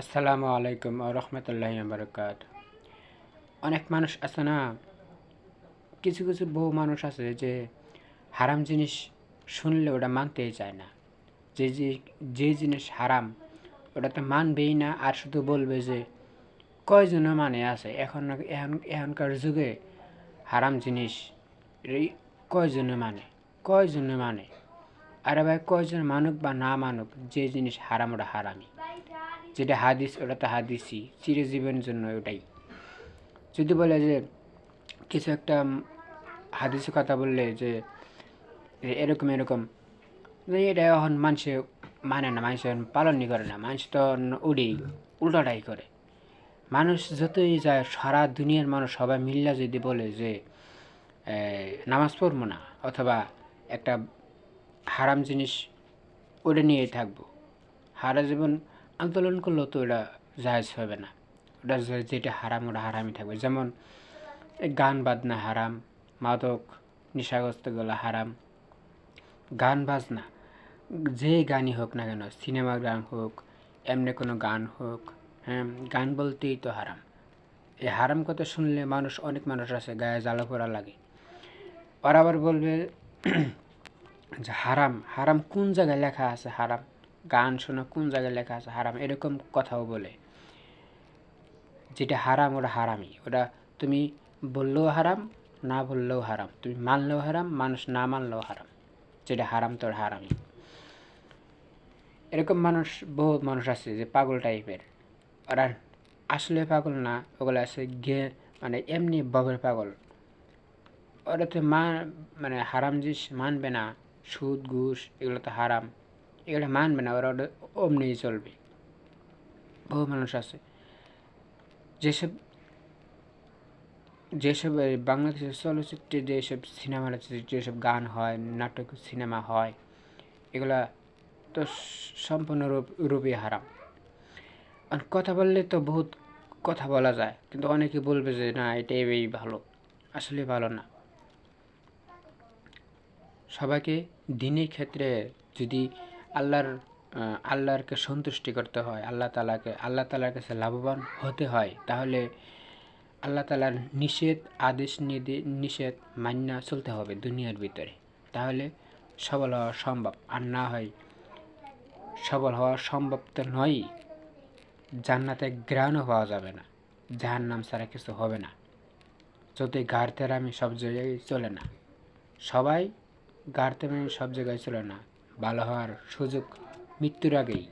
আসসালামু আলাইকুম রহমতুল্লাহ বারকাত। অনেক মানুষ আছে না, কিছু কিছু বহু মানুষ আছে যে হারাম জিনিস শুনলে ওটা মানতেই চায় না। যে যে জিনিস হারাম, ওটা তো মানবেই না, আর শুধু বলবে যে কয়জন মানে আছে? এখন এখন, এখনকার যুগে হারাম জিনিস কয়জনে মানে? কয়জনে মানে? আরে ভাই, কয়জন মানুক বা না মানুক, যে জিনিস হারাম, ওটা হারামি যেটা হাদিস, ওটা তো হাদিসই। চিরজীবনের জন্য ওটাই। যদি বলে যে কিছু একটা হাদিসের কথা বললে যে এরকম এরকম এটা এখন মানুষে মানে না, মানুষ এখন পালনই করে না। মানুষ তো উড়েই, উল্টাটাই করে। মানুষ যতই যায়, সারা দুনিয়ার মানুষ সবাই মিল্লা যদি বলে যে নামাজ পড়ব না, অথবা একটা হারাম জিনিস, ওটা নিয়ে থাকব। হারা জীবন আন্দোলন করলেও তো ওটা জায়জ হবে না। ওটা যেটা হারাম ওটা হারামই থাকবে। যেমন গান বাজনা হারাম, মাদক নেশাগ্রস্তগুলো হারাম। গান বাজনা, যে গানই হোক না কেন, সিনেমা গান হোক, এমনি কোনো গান হোক হ্যাঁ গান বলতেই তো হারাম। এই হারাম কথা শুনলে মানুষ, অনেক মানুষ আছে গায়ে জ্বালা করা লাগে। ওরা আবার বলবে যে হারাম হারাম কোন জায়গায় লেখা আছে হারাম? গান শোনা কোন জায়গায় লেখা আছে? হারাম, এরকম কথাও বলে। যেটা হারাম, ওটা হারামই। ওটা তুমি বললেও হারাম, না বললেও হারাম। তুমি মানলেও হারাম, মানুষ না মানলেও হারাম। যেটা হারাম, তোর হারামই। এরকম মানুষ বহু মানুষ আছে যে পাগল টাইপের। ওরা আসলে পাগল না, ওগুলো আছে গে মানে এমনি বগের পাগল। ওরা তো মা মানে হারাম জিনিস মানবে না। সুদ, ঘুষ, এগুলো তো হারাম। এগুলো মানবে না, ওরা অমনিই চলবে। বহু মানুষ আছে। যেসব যেসব বাংলাদেশের চলচ্চিত্রে যেসব সিনেমা যেসব গান হয়, নাটক, সিনেমা হয়, এগুলা তো সম্পূর্ণ রূপ রূপে হারাম। আর কথা বললে তো বহুত কথা বলা যায়, কিন্তু অনেকে বলবে যে, না এটাই ভালো। আসলে ভালো না। সবাইকে দিনের ক্ষেত্রে যদি আল্লাহর আল্লাহরকে সন্তুষ্টি করতে হয়, আল্লাহ তালাকে আল্লাহ তালার কাছে লাভবান হতে হয়, তাহলে আল্লাহ তালার নিষেধ, আদেশ নিষেধ মান্না চলতে হবে দুনিয়ার ভিতরে। তাহলে সবল হওয়া সম্ভব, আর না হয় সবল হওয়া সম্ভব তো নয়ই, জান্নাতে গ্রাণও পাওয়া যাবে না যাহার নাম ছাড়া কিছু হবে না। যদি গাড়তে আমি সব জায়গায় চলে না, সবাই গাড়তে আমি সব জায়গায় চলে না ভালো হওয়ার সুযোগ মৃত্যুর আগেই।